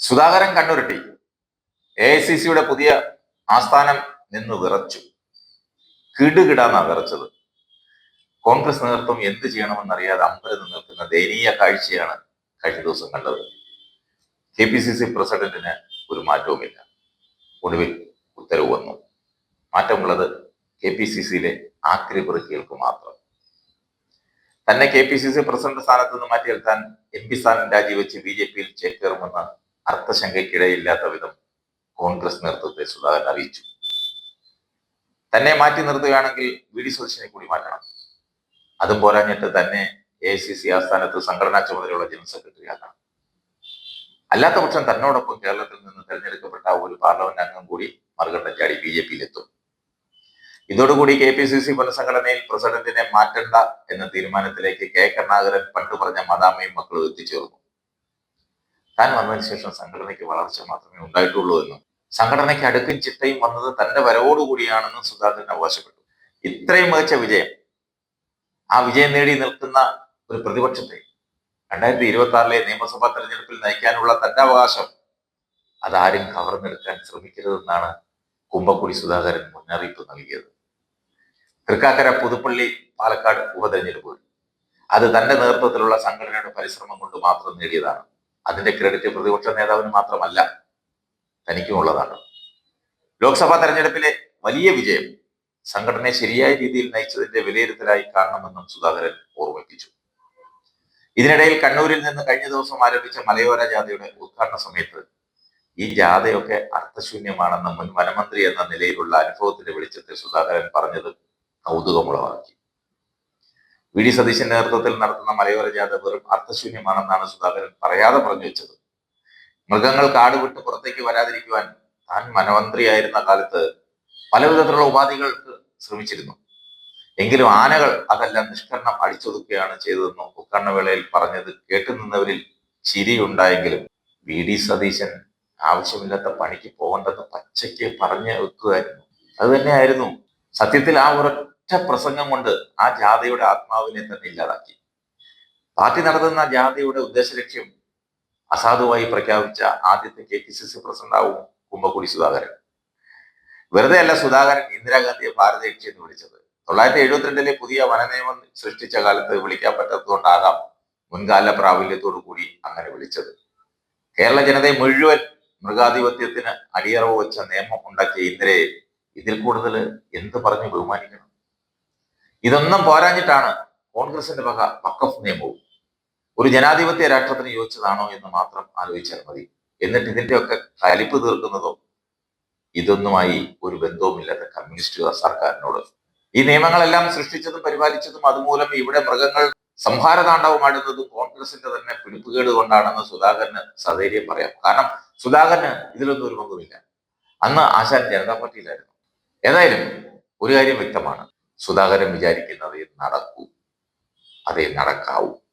സുധാകരൻ കണ്ണുരുട്ടി. A I C സിയുടെ പുതിയ ആസ്ഥാനം നിന്ന് വിറച്ചു. കിടുകിടാന്നാ വിറച്ചത്. കോൺഗ്രസ് നേതൃത്വം എന്ത് ചെയ്യണമെന്നറിയാതെ അമ്പരന്ന് നിൽക്കുന്ന ദയനീയ കാഴ്ചയാണ് കഴിഞ്ഞ ദിവസം കണ്ടത്. കെ പി സി സി പ്രസിഡന്റിന് ഒരു മാറ്റവുമില്ല. ഒടുവിൽ ഉത്തരവ് വന്നു. മാറ്റമുള്ളത് കെ പി സി സിയിലെ ആക്രി പെറുക്കികൾക്ക് മാത്രം. തന്നെ K P C C president സ്ഥാനത്ത് നിന്ന് മാറ്റി നിർത്താൻ എം പി സ്ഥാനം രാജിവെച്ച് ബി ജെ പിയിൽ ചേക്കേറുമെന്ന് അർത്ഥശങ്കയ്ക്കിടയില്ലാത്ത വിധം കോൺഗ്രസ് നേതൃത്വത്തെ സുധാകരൻ അറിയിച്ചു. തന്നെ മാറ്റി നിർത്തുകയാണെങ്കിൽ വി ഡി സതീശനെ കൂടി മാറ്റണം. അതും പോരാഞ്ഞിട്ട് തന്നെ എ സി സി ആസ്ഥാനത്ത് സംഘടനാ ചുമതലയുള്ള ജനറൽ സെക്രട്ടറി ആക്കണം. അല്ലാത്ത പക്ഷം തന്നോടൊപ്പം കേരളത്തിൽ നിന്ന് തെരഞ്ഞെടുക്കപ്പെട്ട ഒരു പാർലമെന്റ് അംഗം കൂടി മറുകണ്ഠം ചാടി ബി ജെ പിയിലെത്തും. ഇതോടുകൂടി കെ പി സി സി പുനഃസംഘടനയിൽ പ്രസിഡന്റിനെ മാറ്റണ്ട എന്ന തീരുമാനത്തിലേക്ക് കെ കരുണാകരൻ പണ്ട് പറഞ്ഞ മദാമയും മക്കളും എത്തിച്ചേർന്നു. താൻ വന്നതിന് ശേഷം സംഘടനയ്ക്ക് വളർച്ച മാത്രമേ ഉണ്ടായിട്ടുള്ളൂ എന്നും സംഘടനയ്ക്ക് അടുക്കും ചിട്ടയും വന്നത് തന്റെ വരവോടുകൂടിയാണെന്നും സുധാകരൻ അവകാശപ്പെട്ടു. ഇത്രയും മികച്ച വിജയം ആ വിജയം നേടി നിൽക്കുന്ന ഒരു പ്രതിപക്ഷത്തെ രണ്ടായിരത്തി ഇരുപത്തി ആറിലെ നിയമസഭാ തെരഞ്ഞെടുപ്പിൽ നയിക്കാനുള്ള തന്റെ അവകാശം അതാരും കവർന്നെടുക്കാൻ ശ്രമിക്കരുതെന്നാണ് കുമ്പക്കുടി സുധാകരൻ മുന്നറിയിപ്പ് നൽകിയത്. തൃക്കാക്കര പുതുപ്പള്ളി പാലക്കാട് ഉപതെരഞ്ഞെടുപ്പ്. അത് തന്റെ നേതൃത്വത്തിലുള്ള സംഘടനയുടെ പരിശ്രമം കൊണ്ട് മാത്രം നേടിയതാണ്. അതിന്റെ ക്രെഡിറ്റ് പ്രതിപക്ഷ നേതാവിന് മാത്രമല്ല തനിക്കും ഉള്ളതാണ്. ലോക്സഭാ തെരഞ്ഞെടുപ്പിലെ വലിയ വിജയം സംഘടനയെ ശരിയായ രീതിയിൽ നയിച്ചതിന്റെ വിലയിരുത്തലായി കാണണമെന്നും സുധാകരൻ ഓർമ്മിപ്പിച്ചു. ഇതിനിടയിൽ കണ്ണൂരിൽ നിന്ന് കഴിഞ്ഞ ദിവസം ആരംഭിച്ച മലയോര ജാഥയുടെ ഉദ്ഘാടന സമയത്ത് ഈ ജാഥയൊക്കെ അർത്ഥശൂന്യമാണെന്ന് മുൻ വനമന്ത്രി എന്ന നിലയിലുള്ള അനുഭവത്തിന്റെ വെളിച്ചത്തിൽ സുധാകരൻ പറഞ്ഞത് കൗതുകമുളവാക്കി വി ഡി സതീശന്റെ നേതൃത്വത്തിൽ നടത്തുന്ന മലയോര ജാഥ വെറും അർത്ഥശൂന്യമാണെന്നാണ് സുധാകരൻ പറയാതെ പറഞ്ഞു വെച്ചത്. മൃഗങ്ങൾ കാട് വിട്ട് പുറത്തേക്ക് വരാതിരിക്കുവാൻ താൻ മനമന്ത്രിയായിരുന്ന കാലത്ത് പലവിധത്തിലുള്ള ഉപാധികൾക്ക് ശ്രമിച്ചിരുന്നു. എങ്കിലും ആനകൾ അതെല്ലാം നിഷ്കരണം അടിച്ചൊതുക്കുകയാണ് ചെയ്തതെന്ന് ഉദ്ഘാടനവേളയിൽ പറഞ്ഞത് കേട്ടുനിന്നവരിൽ ചിരിയുണ്ടായെങ്കിലും വി ഡി സതീശൻ ആവശ്യമില്ലാത്ത പണിക്ക് പോകണ്ടെന്ന് പച്ചയ്ക്ക് പറഞ്ഞു വെക്കുകയായിരുന്നു. അത് തന്നെയായിരുന്നു സത്യത്തിൽ ആ ഒരൊറ്റ പ്രസംഗം കൊണ്ട് ആ ജാഥയുടെ ആത്മാവിനെ തന്നെ ഇല്ലാതാക്കി. പാർട്ടി നടത്തുന്ന ജാഥയുടെ ഉദ്ദേശലക്ഷ്യം അസാധുവായി പ്രഖ്യാപിച്ച ആദ്യത്തെ കെ പി സി സി പ്രസിഡന്റാവും കുമ്പക്കുടി സുധാകരൻ. വെറുതെ അല്ല സുധാകരൻ ഇന്ദിരാഗാന്ധിയെ ഭാരതയക്ഷി എന്ന് വിളിച്ചത്. തൊള്ളായിരത്തി എഴുപത്തിരണ്ടിലെ പുതിയ വനനിയമം സൃഷ്ടിച്ച കാലത്ത് വിളിക്കാൻ പറ്റാത്തതുകൊണ്ടാകാം മുൻകാല പ്രാബല്യത്തോടു കൂടി അങ്ങനെ വിളിച്ചത്. കേരള ജനതയെ മുഴുവൻ മൃഗാധിപത്യത്തിന് അടിയറവ് വെച്ച നിയമം ഉണ്ടാക്കിയ ഇന്ദിരയെ ഇതിൽ കൂടുതൽ എന്ത് പറഞ്ഞു ബഹുമാനിക്കണം? ഇതൊന്നും പോരാഞ്ഞിട്ടാണ് കോൺഗ്രസിന്റെ വക വക്കഫ് നിയമവും ഒരു ജനാധിപത്യ രാഷ്ട്രത്തിന് യോജിച്ചതാണോ എന്ന് മാത്രം ആലോചിച്ചാൽ മതി. എന്നിട്ട് ഇതിന്റെയൊക്കെ കലിപ്പ് തീർക്കുന്നതോ ഇതൊന്നുമായി ഒരു ബന്ധവുമില്ലാത്ത കമ്മ്യൂണിസ്റ്റ് സർക്കാരിനോട്. ഈ നിയമങ്ങളെല്ലാം സൃഷ്ടിച്ചതും പരിപാലിച്ചതും അതുമൂലം ഇവിടെ മൃഗങ്ങൾ സംഹാരതാണ്ഡവമാടുന്നതും കോൺഗ്രസിന്റെ തന്നെ പിടിപ്പുകേട് കൊണ്ടാണെന്ന് സുധാകരന് സധൈര്യം പറയാം. കാരണം സുധാകരന് ഇതിലൊന്നും ഒരു പങ്കുമില്ല. അന്ന് ആശാൻ ജനതാ പാർട്ടിയിലായിരുന്നു. ഏതായാലും ഒരു കാര്യം വ്യക്തമാണ്. സുധാകരൻ വിചാരിക്കുന്നത് നടക്കൂ. അതേ നടക്കാവൂ.